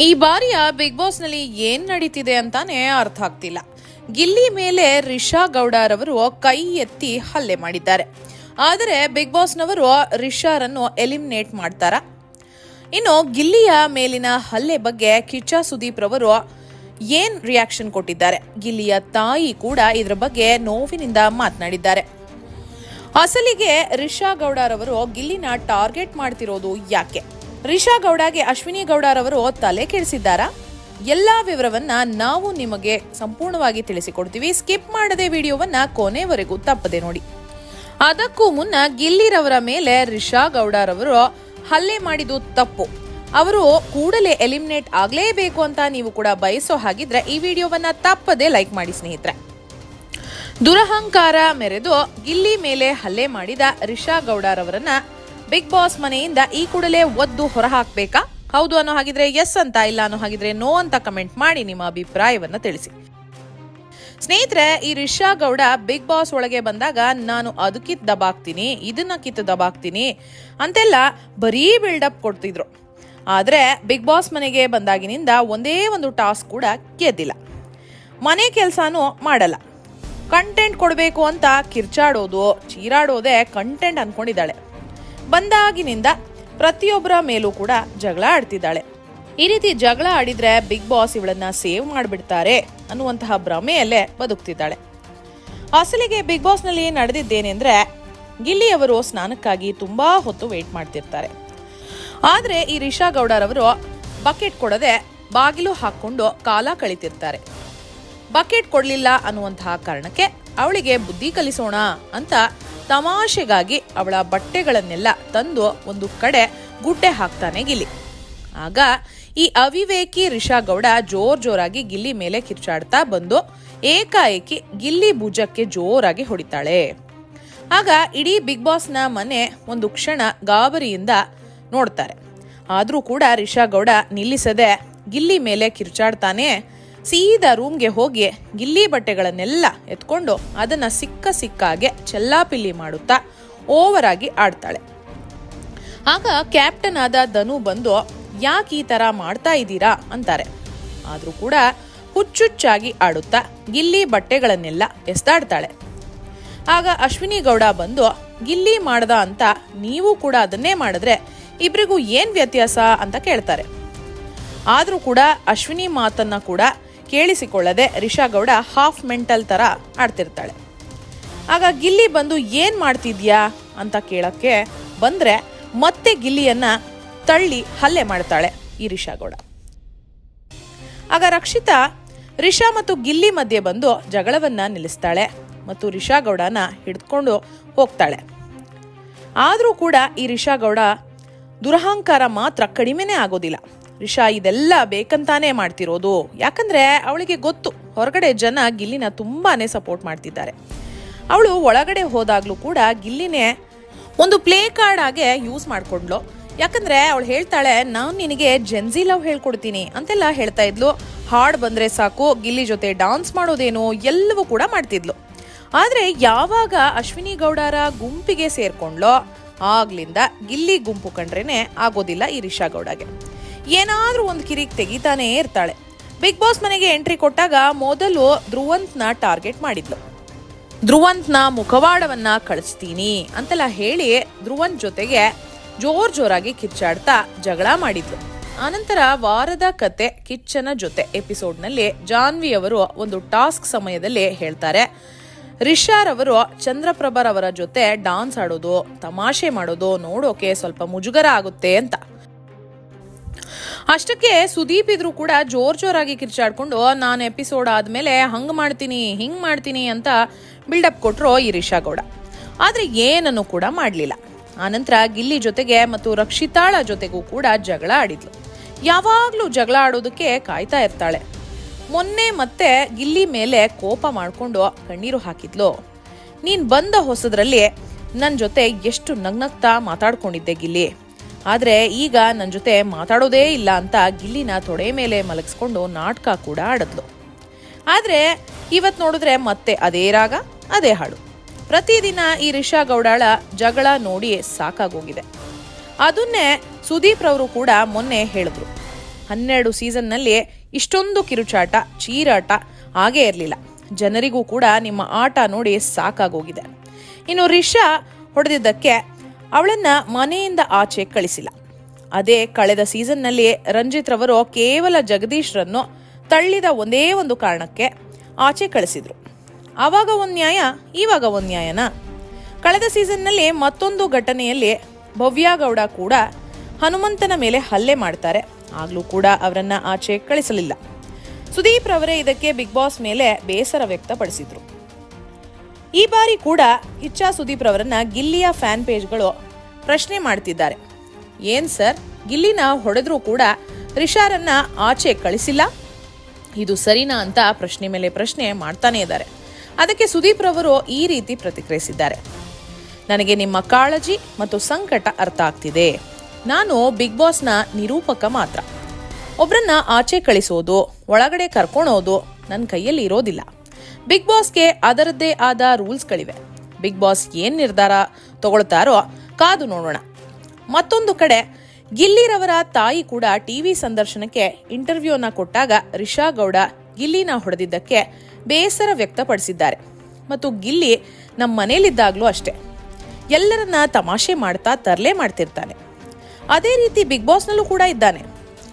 ಈ ಬಾರಿಯ ಬಿಗ್ ಬಾಸ್ನಲ್ಲಿ ಏನ್ ನಡೀತಿದೆ ಅಂತಾನೆ ಅರ್ಥ ಆಗ್ತಿಲ್ಲ. ಗಿಲ್ಲಿ ಮೇಲೆ ರಿಷಾ ಗೌಡರವರು ಕೈ ಎತ್ತಿ ಹಲ್ಲೆ ಮಾಡಿದ್ದಾರೆ. ಆದರೆ ಬಿಗ್ ಬಾಸ್ನವರು ರಿಷಾರನ್ನು ಎಲಿಮಿನೇಟ್ ಮಾಡ್ತಾರಾ? ಇನ್ನು ಗಿಲ್ಲಿಯ ಮೇಲಿನ ಹಲ್ಲೆ ಬಗ್ಗೆ ಕಿಚ್ಚ ಸುದೀಪ್ ರವರು ಏನ್ ರಿಯಾಕ್ಷನ್ ಕೊಟ್ಟಿದ್ದಾರೆ? ಗಿಲ್ಲಿಯ ತಾಯಿ ಕೂಡ ಇದರ ಬಗ್ಗೆ ನೋವಿನಿಂದ ಮಾತನಾಡಿದ್ದಾರೆ. ಅಸಲಿಗೆ ರಿಷಾ ಗೌಡರವರು ಗಿಲ್ಲಿನ ಟಾರ್ಗೆಟ್ ಮಾಡ್ತಿರೋದು ಯಾಕೆ? ರಿಷಾ ಗೌಡಗೆ ಅಶ್ವಿನಿ ಗೌಡರವರು ತಲೆ ಕೆಡಿಸಿದ್ದಾರಾ? ಎಲ್ಲಾ ವಿವರವನ್ನ ನಾವು ನಿಮಗೆ ಸಂಪೂರ್ಣವಾಗಿ ತಿಳಿಸಿಕೊಡ್ತೀವಿ. ಸ್ಕಿಪ್ ಮಾಡದೆ ವಿಡಿಯೋವನ್ನ ಕೊನೆವರೆಗೂ ತಪ್ಪದೆ ನೋಡಿ. ಅದಕ್ಕೂ ಮುನ್ನ ಗಿಲ್ಲಿರವರ ಮೇಲೆ ರಿಷಾ ಗೌಡರವರು ಹಲ್ಲೆ ಮಾಡಿದ್ದು ತಪ್ಪು. ಅವರು ಕೂಡಲೇ ಎಲಿಮಿನೇಟ್ ಆಗಲೇಬೇಕು ಅಂತ ನೀವು ಕೂಡ ಬಯಸೋ ಹಾಗಿದ್ರೆ ಈ ವಿಡಿಯೋವನ್ನ ತಪ್ಪದೆ ಲೈಕ್ ಮಾಡಿ ಸ್ನೇಹಿತರೆ. ದುರಹಂಕಾರ ಮೆರೆದು ಗಿಲ್ಲಿ ಮೇಲೆ ಹಲ್ಲೆ ಮಾಡಿದ ರಿಷಾ ಗೌಡರವರನ್ನ ಬಿಗ್ ಬಾಸ್ ಮನೆಯಿಂದ ಈ ಕೂಡಲೇ ಒದ್ದು ಹೊರಹಾಕ್ಬೇಕಾ? ಹೌದು ಅನ್ನೋ ಹಾಗಿದ್ರೆ ಎಸ್ ಅಂತ, ಇಲ್ಲ ಅನ್ನೋ ಹಾಗಿದ್ರೆ ನೋ ಅಂತ ಕಮೆಂಟ್ ಮಾಡಿ ನಿಮ್ಮ ಅಭಿಪ್ರಾಯವನ್ನ ತಿಳಿಸಿ. ಸ್ನೇಹಿತರೆ, ಈ ರಿಷಾ ಗೌಡ ಬಿಗ್ ಬಾಸ್ ಒಳಗೆ ಬಂದಾಗ, ನಾನು ಅದಕ್ಕಿತ್ ಕಿತ್ ದಬಾಕ್ತೀನಿ, ಇದನ್ನ ಕಿತ್ತು ದಬಾಕ್ತೀನಿ ಅಂತೆಲ್ಲ ಬರೀ ಬಿಲ್ಡಪ್ ಕೊಡ್ತಿದ್ರು. ಆದ್ರೆ ಬಿಗ್ ಬಾಸ್ ಮನೆಗೆ ಬಂದಾಗಿನಿಂದ ಒಂದೇ ಒಂದು ಟಾಸ್ಕ್ ಕೂಡ ಗೆದ್ದಿಲ್ಲ ಮನೆ ಕೆಲಸನೂ ಮಾಡಲ್ಲ. ಕಂಟೆಂಟ್ ಕೊಡಬೇಕು ಅಂತ ಕಿರ್ಚಾಡೋದು, ಚೀರಾಡೋದೇ ಕಂಟೆಂಟ್ ಅನ್ಕೊಂಡಿದ್ದಾಳೆ. ಬಂದಾಗಿನಿಂದ ಪ್ರತಿಯೊಬ್ಬರ ಮೇಲೂ ಕೂಡ ಜಗಳ ಆಡ್ತಿದ್ದಾಳೆ. ಈ ರೀತಿ ಜಗಳ ಆಡಿದ್ರೆ ಬಿಗ್ ಬಾಸ್ ಇವಳನ್ನ ಸೇವ್ ಮಾಡಿಬಿಡ್ತಾರೆ ಅನ್ನುವಂತಹ ಭ್ರಮೆಯಲ್ಲೇ ಬದುಕ್ತಿದ್ದಾಳೆ. ಅಸಲಿಗೆ ಬಿಗ್ ಬಾಸ್ನಲ್ಲಿ ನಡೆದಿದ್ದೇನೆಂದ್ರೆ ಗಿಲ್ಲಿಯವರು ಸ್ನಾನಕ್ಕಾಗಿ ತುಂಬಾ ಹೊತ್ತು ವೇಟ್ ಮಾಡ್ತಿರ್ತಾರೆ. ಆದರೆ ಈ ರಿಷಾ ಗೌಡರವರು ಬಕೆಟ್ ಕೊಡದೆ ಬಾಗಿಲು ಹಾಕ್ಕೊಂಡು ಕಾಲ ಕಳಿತಿರ್ತಾರೆ. ಬಕೆಟ್ ಕೊಡ್ಲಿಲ್ಲ ಅನ್ನುವಂತಹ ಕಾರಣಕ್ಕೆ ಅವಳಿಗೆ ಬುದ್ಧಿ ಕಲಿಸೋಣ ಅಂತ ತಮಾಷೆಗಾಗಿ ಅವಳ ಬಟ್ಟೆಗಳನ್ನೆಲ್ಲ ತಂದು ಒಂದು ಕಡೆ ಗುಡ್ಡೆ ಹಾಕ್ತಾನೆ ಗಿಲ್ಲಿ. ಆಗ ಈ ಅವಿವೇಕಿ ರಿಷಾ ಗೌಡ ಜೋರ್ ಜೋರಾಗಿ ಗಿಲ್ಲಿ ಮೇಲೆ ಕಿರ್ಚಾಡ್ತಾ ಬಂದು ಏಕಾಏಕಿ ಗಿಲ್ಲಿ ಭುಜಕ್ಕೆ ಜೋರಾಗಿ ಹೊಡಿತಾಳೆ. ಆಗ ಇಡೀ ಬಿಗ್ ಬಾಸ್ನ ಮನೆ ಒಂದು ಕ್ಷಣ ಗಾಬರಿಯಿಂದ ನೋಡ್ತಾರೆ. ಆದರೂ ಕೂಡ ರಿಷಾ ಗೌಡ ನಿಲ್ಲಿಸದೆ ಗಿಲ್ಲಿ ಮೇಲೆ ಕಿರ್ಚಾಡ್ತಾನೆ ಸೀದಾ ರೂಮ್ಗೆ ಹೋಗಿ ಗಿಲ್ಲಿ ಬಟ್ಟೆಗಳನ್ನೆಲ್ಲ ಎತ್ಕೊಂಡು ಅದನ್ನ ಸಿಕ್ಕ ಸಿಕ್ಕಾಗೆ ಚೆಲ್ಲಾಪಿಲ್ಲಿ ಮಾಡುತ್ತಾ ಓವರ್ ಆಗಿ ಆಡ್ತಾಳೆ. ಆಗ ಕ್ಯಾಪ್ಟನ್ ಆದ ಧನು ಬಂದು, ಯಾಕೆ ಈ ತರ ಮಾಡ್ತಾ ಇದ್ದೀರಾ? ಅಂತಾರೆ. ಆದರೂ ಕೂಡ ಹುಚ್ಚುಚ್ಚಾಗಿ ಆಡುತ್ತಾ ಗಿಲ್ಲಿ ಬಟ್ಟೆಗಳನ್ನೆಲ್ಲ ಎಸ್ತಾಡ್ತಾಳೆ ಆಗ ಅಶ್ವಿನಿ ಗೌಡ ಬಂದು, ಗಿಲ್ಲಿ ಮಾಡ್ದ ಅಂತ ನೀವು ಕೂಡ ಅದನ್ನೇ ಮಾಡಿದ್ರೆ ಇಬ್ಬರಿಗೂ ಏನ್ ವ್ಯತ್ಯಾಸ? ಅಂತ ಕೇಳ್ತಾರೆ. ಆದರೂ ಕೂಡ ಅಶ್ವಿನಿ ಮಾತನ್ನ ಕೂಡ ಕೇಳಿಸಿಕೊಳ್ಳದೆ ರಿಷಾ ಗೌಡ ಹಾಫ್ ಮೆಂಟಲ್ ತರ ಆಡ್ತಿರ್ತಾಳೆ. ಆಗ ಗಿಲ್ಲಿ ಬಂದು ಏನು ಮಾಡ್ತಿದ್ಯಾ ಅಂತ ಕೇಳಕ್ಕೆ ಬಂದ್ರೆ ಮತ್ತೆ ಗಿಲ್ಲಿಯನ್ನು ತಳ್ಳಿ ಹಲ್ಲೆ ಮಾಡ್ತಾಳೆ ಈ ರಿಷಾ ಗೌಡ. ಆಗ ರಕ್ಷಿತಾ ರಿಷಾ ಮತ್ತು ಗಿಲ್ಲಿ ಮಧ್ಯೆ ಬಂದು ಜಗಳವನ್ನ ನಿಲ್ಲಿಸ್ತಾಳೆ ಮತ್ತು ರಿಷಾ ಗೌಡನ ಹಿಡ್ಕೊಂಡು ಹೋಗ್ತಾಳೆ. ಆದರೂ ಕೂಡ ಈ ರಿಷಾ ಗೌಡ ದುರಹಂಕಾರ ಮಾತ್ರ ಕಡಿಮೆನೇ ಆಗೋದಿಲ್ಲ. ರಿಷಾ ಇದೆಲ್ಲ ಬೇಕಂತಾನೆ ಮಾಡ್ತಿರೋದು. ಯಾಕಂದ್ರೆ ಅವಳಿಗೆ ಗೊತ್ತು, ಹೊರಗಡೆ ಜನ ಗಿಲ್ಲಿನ ತುಂಬಾನೇ ಸಪೋರ್ಟ್ ಮಾಡ್ತಿದ್ದಾರೆ. ಅವಳು ಒಳಗಡೆ ಹೋದಾಗ್ಲೂ ಕೂಡ ಗಿಲ್ಲಿನೇ ಒಂದು ಪ್ಲೇ ಕಾರ್ಡ್ ಆಗೇ ಯೂಸ್ ಮಾಡ್ಕೊಂಡ್ಲು. ಯಾಕಂದ್ರೆ ಅವಳು ಹೇಳ್ತಾಳೆ, ನಾನು ನಿನಗೆ ಜೆನ್ಸಿ ಲವ್ ಹೇಳ್ಕೊಡ್ತೀನಿ ಅಂತೆಲ್ಲ ಹೇಳ್ತಾ ಇದ್ಲು. ಹಾಡ್ ಬಂದ್ರೆ ಸಾಕು, ಗಿಲ್ಲಿ ಜೊತೆ ಡಾನ್ಸ್ ಮಾಡೋದೇನು ಎಲ್ಲವೂ ಕೂಡ ಮಾಡ್ತಿದ್ಲು. ಆದ್ರೆ ಯಾವಾಗ ಅಶ್ವಿನಿ ಗೌಡರ ಗುಂಪಿಗೆ ಸೇರ್ಕೊಂಡ್ಲೋ, ಆಗ್ಲಿಂದ ಗಿಲ್ಲಿ ಗುಂಪು ಕಂಡ್ರೇನೆ ಆಗೋದಿಲ್ಲ ಈ ರಿಷಾ ಗೌಡಗೆ. ಏನಾದ್ರೂ ಒಂದು ಕಿರಿಕ್ ತೆಗಿತಾನೇ ಇರ್ತಾಳೆ. ಬಿಗ್ ಬಾಸ್ ಮನೆಗೆ ಎಂಟ್ರಿ ಕೊಟ್ಟಾಗ ಮೊದಲು ಧ್ರುವಂತ್ನ ಟಾರ್ಗೆಟ್ ಮಾಡಿದ್ಲು. ಧ್ರುವಂತ್ನ ಮುಖವಾಡವನ್ನ ಕಳಿಸ್ತೀನಿ ಅಂತೆಲ್ಲ ಹೇಳಿ ಧ್ರುವಂತ್ ಜೊತೆಗೆ ಜೋರ್ ಜೋರಾಗಿ ಕಿಚ್ಚಾಡ್ತಾ ಜಗಳ ಮಾಡಿದ್ಲು. ಆನಂತರ ವಾರದ ಕತೆ ಕಿಚ್ಚನ ಜೊತೆ ಎಪಿಸೋಡ್ನಲ್ಲಿ ಜಾನ್ವಿ ಅವರು ಒಂದು ಟಾಸ್ಕ್ ಸಮಯದಲ್ಲಿ ಹೇಳ್ತಾರೆ, ರಿಷಾರ್ ಅವರು ಚಂದ್ರಪ್ರಭರ್ ಅವರ ಜೊತೆ ಡಾನ್ಸ್ ಆಡೋದು, ತಮಾಷೆ ಮಾಡೋದು ನೋಡೋಕೆ ಸ್ವಲ್ಪ ಮುಜುಗರ ಆಗುತ್ತೆ ಅಂತ. ಅಷ್ಟಕ್ಕೆ ಸುದೀಪ್ ಇದ್ರು ಕೂಡ ಜೋರ್ ಜೋರಾಗಿ ಕಿರ್ಚಾಡ್ಕೊಂಡು, ನಾನು ಎಪಿಸೋಡ್ ಆದ್ಮೇಲೆ ಹಂಗ್ ಮಾಡ್ತೀನಿ, ಹಿಂಗ್ ಮಾಡ್ತೀನಿ ಅಂತ ಬಿಲ್ಡಪ್ ಕೊಟ್ರು ಈ ರಿಷಾ ಗೌಡ. ಆದ್ರೆ ಏನನ್ನು ಕೂಡ ಮಾಡ್ಲಿಲ್ಲ. ಆನಂತರ ಗಿಲ್ಲಿ ಜೊತೆಗೆ ಮತ್ತು ರಕ್ಷಿತಾಳ ಜೊತೆಗೂ ಕೂಡ ಜಗಳ ಆಡಿದ್ಲು. ಯಾವಾಗ್ಲೂ ಜಗಳ ಆಡೋದಕ್ಕೆ ಕಾಯ್ತಾ ಇರ್ತಾಳೆ. ಮೊನ್ನೆ ಮತ್ತೆ ಗಿಲ್ಲಿ ಮೇಲೆ ಕೋಪ ಮಾಡ್ಕೊಂಡು ಕಣ್ಣೀರು ಹಾಕಿದ್ಲು. ನೀನ್ ಬಂದ ಹೊಸದ್ರಲ್ಲಿ ನನ್ನ ಜೊತೆ ಎಷ್ಟು ನಗ್ನಗ್ತಾ ಮಾತಾಡ್ಕೊಂಡಿದ್ದೆ ಗಿಲ್ಲಿ. ಆದ್ರೆ ಈಗ ನನ್ನ ಜೊತೆ ಮಾತಾಡೋದೇ ಇಲ್ಲ ಅಂತ ಗಿಲ್ಲಿನ ತೊಡೆ ಮೇಲೆ ಮಲಗಿಸ್ಕೊಂಡು ನಾಟಕ ಕೂಡ ಆಡಿದ್ಲು. ಆದ್ರೆ ಇವತ್ ನೋಡಿದ್ರೆ ಮತ್ತೆ ಅದೇ ರಾಗ, ಅದೇ ಹಾಡು. ಪ್ರತಿದಿನ ಈ ರಿಷಾ ಗೌಡಾಳ ಜಗಳ ನೋಡಿ ಸಾಕಾಗೋಗಿದೆ. ಅದನ್ನೇ ಸುದೀಪ್ ರವರು ಕೂಡ ಮೊನ್ನೆ ಹೇಳಿದ್ರು. ಹನ್ನೆರಡು ಸೀಸನ್ನಲ್ಲಿ ಇಷ್ಟೊಂದು ಕಿರುಚಾಟ, ಚೀರಾಟ ಹಾಗೇ ಇರಲಿಲ್ಲ. ಜನರಿಗೂ ಕೂಡ ನಿಮ್ಮ ಆಟ ನೋಡಿ ಸಾಕಾಗೋಗಿದೆ. ಇನ್ನು ರಿಷಾ ಹೊಡೆದಿದ್ದಕ್ಕೆ ಅವಳನ್ನ ಮನೆಯಿಂದ ಆಚೆ ಕಳಿಸಿಲ್ಲ. ಅದೇ ಕಳೆದ ಸೀಸನ್ನಲ್ಲಿ ರಂಜಿತ್ ರವರು ಕೇವಲ ಜಗದೀಶ್ರನ್ನು ತಳ್ಳಿದ ಒಂದೇ ಒಂದು ಕಾರಣಕ್ಕೆ ಆಚೆ ಕಳಿಸಿದ್ರು. ಅವಾಗ ಒಂದು ನ್ಯಾಯ, ಇವಾಗ ಒಂದು ನ್ಯಾಯನ? ಕಳೆದ ಸೀಸನ್ನಲ್ಲಿ ಮತ್ತೊಂದು ಘಟನೆಯಲ್ಲಿ ಭವ್ಯ ಗೌಡ ಕೂಡ ಹನುಮಂತನ ಮೇಲೆ ಹಲ್ಲೆ ಮಾಡ್ತಾರೆ. ಆಗ್ಲೂ ಕೂಡ ಅವರನ್ನ ಆಚೆ ಕಳಿಸಲಿಲ್ಲ. ಸುದೀಪ್ ರವರೇ ಇದಕ್ಕೆ ಬಿಗ್ ಬಾಸ್ ಮೇಲೆ ಬೇಸರ ವ್ಯಕ್ತಪಡಿಸಿದ್ರು. ಈ ಬಾರಿ ಕೂಡ ಇಚ್ಛಾ ಸುದೀಪ್ ರವರನ್ನ ಗಿಲ್ಲಿಯ ಫ್ಯಾನ್ ಪೇಜ್ಗಳು ಪ್ರಶ್ನೆ ಮಾಡ್ತಿದ್ದಾರೆ. ಏನ್ ಸರ್? ಗಿಲ್ಲಿನ ಹೊಡೆದ್ರೂ ಕೂಡ ರಿಷಾರನ್ನ ಆಚೆ ಕಳಿಸಿಲ್ಲ? ಇದು ಸರಿನಾ ಅಂತ ಪ್ರಶ್ನೆ ಮೇಲೆ ಪ್ರಶ್ನೆ ಮಾಡ್ತಾನೆ ಇದ್ದಾರೆ. ಅದಕ್ಕೆ ಸುದೀಪ್ ರವರು ಈ ರೀತಿ ಪ್ರತಿಕ್ರಿಯಿಸಿದ್ದಾರೆ. ನನಗೆ ನಿಮ್ಮ ಕಾಳಜಿ ಮತ್ತು ಸಂಕಟ ಅರ್ಥ ಆಗ್ತಿದೆ. ನಾನು ಬಿಗ್ ಬಾಸ್ನ ನಿರೂಪಕ ಮಾತ್ರ. ಒಬ್ರನ್ನ ಆಚೆ ಕಳಿಸೋದು, ಒಳಗಡೆ ಕರ್ಕೊಳೋದು ನನ್ನ ಕೈಯಲ್ಲಿ ಇರೋದಿಲ್ಲ. ಬಿಗ್ ಬಾಸ್ಗೆ ಅದರದ್ದೇ ಆದ ರೂಲ್ಸ್ಗಳಿವೆ. ಬಿಗ್ ಬಾಸ್ ಏನ್ ನಿರ್ಧಾರ ತಗೊಳ್ತಾರೋ ಕಾದು ನೋಡೋಣ. ಮತ್ತೊಂದು ಕಡೆ, ಗಿಲ್ಲಿರವರ ತಾಯಿ ಕೂಡ ಟಿವಿ ಸಂದರ್ಶನಕ್ಕೆ ಇಂಟರ್ವ್ಯೂನ ಕೊಟ್ಟಾಗ ರಿಷಾ ಗೌಡ ಗಿಲ್ಲಿನ ಹೊಡೆದಿದ್ದಕ್ಕೆ ಬೇಸರ ವ್ಯಕ್ತಪಡಿಸಿದ್ದಾರೆ. ಮತ್ತು ಗಿಲ್ಲಿ ನಮ್ಮ ಮನೇಲಿದ್ದಾಗಲೂ ಅಷ್ಟೇ. ಎಲ್ಲರನ್ನ ತಮಾಷೆ ಮಾಡ್ತಾ ತರಲೆ ಮಾಡ್ತಿರ್ತಾನೆ. ಅದೇ ರೀತಿ ಬಿಗ್ ಬಾಸ್ನಲ್ಲೂ ಕೂಡ ಇದ್ದಾನೆ.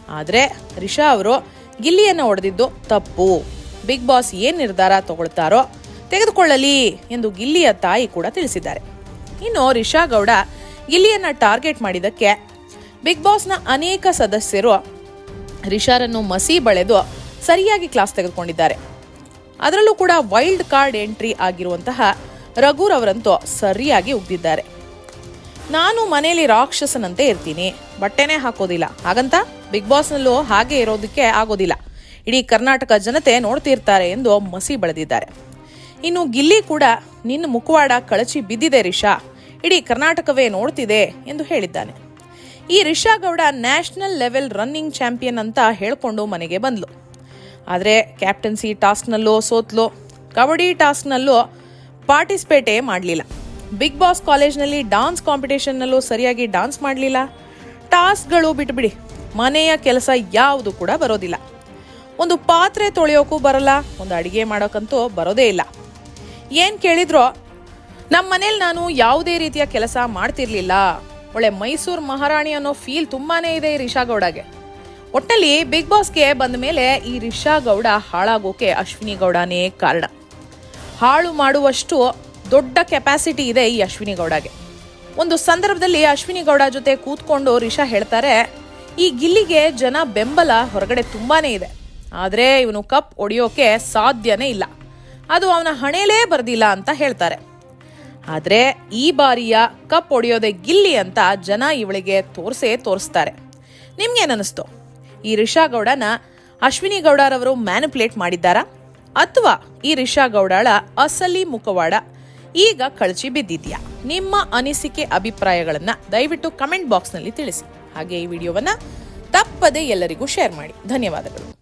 ಆದರೆ ರಿಷಾ ಅವರು ಗಿಲ್ಲಿಯನ್ನು ಹೊಡೆದಿದ್ದು ತಪ್ಪು. ಬಿಗ್ ಬಾಸ್ ಏನು ನಿರ್ಧಾರ ತಗೊಳ್ತಾರೋ ತೆಗೆದುಕೊಳ್ಳಲಿ ಎಂದು ಗಿಲ್ಲಿಯ ತಾಯಿ ಕೂಡ ತಿಳಿಸಿದ್ದಾರೆ. ಇನ್ನು ರಿಷಾ ಗೌಡ ಗಿಲ್ಲಿಯನ್ನ ಟಾರ್ಗೆಟ್ ಮಾಡಿದ್ದಕ್ಕೆ ಬಿಗ್ ಬಾಸ್ನ ಅನೇಕ ಸದಸ್ಯರು ರಿಷಾರನ್ನು ಮಸಿ ಬಳೆದು ಸರಿಯಾಗಿ ಕ್ಲಾಸ್ ತೆಗೆದುಕೊಂಡಿದ್ದಾರೆ. ಅದರಲ್ಲೂ ಕೂಡ ವೈಲ್ಡ್ ಕಾರ್ಡ್ ಎಂಟ್ರಿ ಆಗಿರುವಂತಹ ರಘುರ್ ಅವರಂತೂ ಸರಿಯಾಗಿ ಉಗ್ದಿದ್ದಾರೆ. ನಾನು ಮನೆಯಲ್ಲಿ ರಾಕ್ಷಸನಂತೆ ಇರ್ತೀನಿ, ಬಟ್ಟೆನೇ ಹಾಕೋದಿಲ್ಲ. ಹಾಗಂತ ಬಿಗ್ ಬಾಸ್ನಲ್ಲೂ ಹಾಗೆ ಇರೋದಕ್ಕೆ ಆಗೋದಿಲ್ಲ. ಇಡೀ ಕರ್ನಾಟಕ ಜನತೆ ನೋಡ್ತಿರ್ತಾರೆ ಎಂದು ಮಸಿ ಬಳದಿದ್ದಾರೆ. ಇನ್ನು ಗಿಲ್ಲಿ ಕೂಡ ನಿನ್ನ ಮುಖವಾಡ ಕಳಚಿ ಬಿದ್ದಿದೆ ರಿಷಾ. ಇಡೀ ಕರ್ನಾಟಕವೇ ನೋಡ್ತಿದೆ ಎಂದು ಹೇಳಿದ್ದಾನೆ. ಈ Risha Gowda national level running champion ಅಂತ ಹೇಳ್ಕೊಂಡು ಮನೆಗೆ ಬಂದ್ಲು. ಆದರೆ ಕ್ಯಾಪ್ಟನ್ಸಿ ಟಾಸ್ಕ್ನಲ್ಲೋ ಸೋತ್ಲೋ. ಕಬಡ್ಡಿ ಟಾಸ್ಕ್ನಲ್ಲೋ ಪಾರ್ಟಿಸಿಪೇಟೇ ಮಾಡಲಿಲ್ಲ. ಬಿಗ್ ಬಾಸ್ ಕಾಲೇಜ್ನಲ್ಲಿ ಡಾನ್ಸ್ ಕಾಂಪಿಟೇಷನ್ನಲ್ಲೂ ಸರಿಯಾಗಿ ಡಾನ್ಸ್ ಮಾಡಲಿಲ್ಲ. ಟಾಸ್ಕ್ಗಳು ಬಿಟ್ಬಿಡಿ, ಮನೆಯ ಕೆಲಸ ಯಾವುದು ಕೂಡ ಬರೋದಿಲ್ಲ. ಒಂದು ಪಾತ್ರೆ ತೊಳೆಯೋಕ್ಕೂ ಬರಲ್ಲ, ಒಂದು ಅಡಿಗೆ ಮಾಡೋಕ್ಕಂತೂ ಬರೋದೇ ಇಲ್ಲ. ಏನು ಕೇಳಿದ್ರೋ ನಮ್ಮ ಮನೇಲಿ ನಾನು ಯಾವುದೇ ರೀತಿಯ ಕೆಲಸ ಮಾಡ್ತಿರ್ಲಿಲ್ಲ. ಒಳ್ಳೆ ಮೈಸೂರು ಮಹಾರಾಣಿ ಅನ್ನೋ ಫೀಲ್ ತುಂಬಾನೇ ಇದೆ ಈ ರಿಷಾ ಗೌಡಗೆ. ಒಟ್ಟಲ್ಲಿ ಬಿಗ್ ಬಾಸ್ಗೆ ಬಂದ ಮೇಲೆ ಈ ರಿಷಾ ಗೌಡ ಹಾಳಾಗೋಕೆ ಅಶ್ವಿನಿ ಗೌಡನೇ ಕಾರಣ. ಹಾಳು ಮಾಡುವಷ್ಟು ದೊಡ್ಡ ಕೆಪಾಸಿಟಿ ಇದೆ ಈ ಅಶ್ವಿನಿ ಗೌಡಗೆ. ಒಂದು ಸಂದರ್ಭದಲ್ಲಿ ಅಶ್ವಿನಿ ಗೌಡ ಜೊತೆ ಕೂತ್ಕೊಂಡು ರಿಷಾ ಹೇಳ್ತಾರೆ, ಈ ಗಿಲ್ಲಿಗೆ ಜನ ಬೆಂಬಲ ಹೊರಗಡೆ ತುಂಬಾನೇ ಇದೆ. ಆದರೆ ಇವನು ಕಪ್ ಒಡೆಯೋಕೆ ಸಾಧ್ಯನೇ ಇಲ್ಲ. ಅದು ಅವನ ಹಣೆಯಲ್ಲೇ ಬರ್ದಿಲ್ಲ ಅಂತ ಹೇಳ್ತಾರೆ. ಆದ್ರೆ ಈ ಬಾರಿಯ ಕಪ್ ಒಡೆಯೋದೆ ಗಿಲ್ಲಿ ಅಂತ ಜನ ಇವಳಿಗೆ ತೋರಿಸೇ ತೋರಿಸ್ತಾರೆ. ನಿಮ್ಗೇನನ್ನಿಸ್ತು? ಈ ರಿಷಾ ಗೌಡನ ಅಶ್ವಿನಿ ಗೌಡರವರು ಮ್ಯಾನಿಪುಲೇಟ್ ಮಾಡಿದ್ದಾರಾ? ಅಥವಾ ಈ ರಿಷಾ ಗೌಡಾಳ ಅಸಲಿ ಮುಖವಾಡ ಈಗ ಕಳಚಿ ಬಿದ್ದಿದ್ಯಾ? ನಿಮ್ಮ ಅನಿಸಿಕೆ ಅಭಿಪ್ರಾಯಗಳನ್ನು ದಯವಿಟ್ಟು ಕಮೆಂಟ್ ಬಾಕ್ಸ್ನಲ್ಲಿ ತಿಳಿಸಿ. ಹಾಗೆ ಈ ವಿಡಿಯೋವನ್ನ ತಪ್ಪದೆ ಎಲ್ಲರಿಗೂ ಶೇರ್ ಮಾಡಿ. ಧನ್ಯವಾದಗಳು.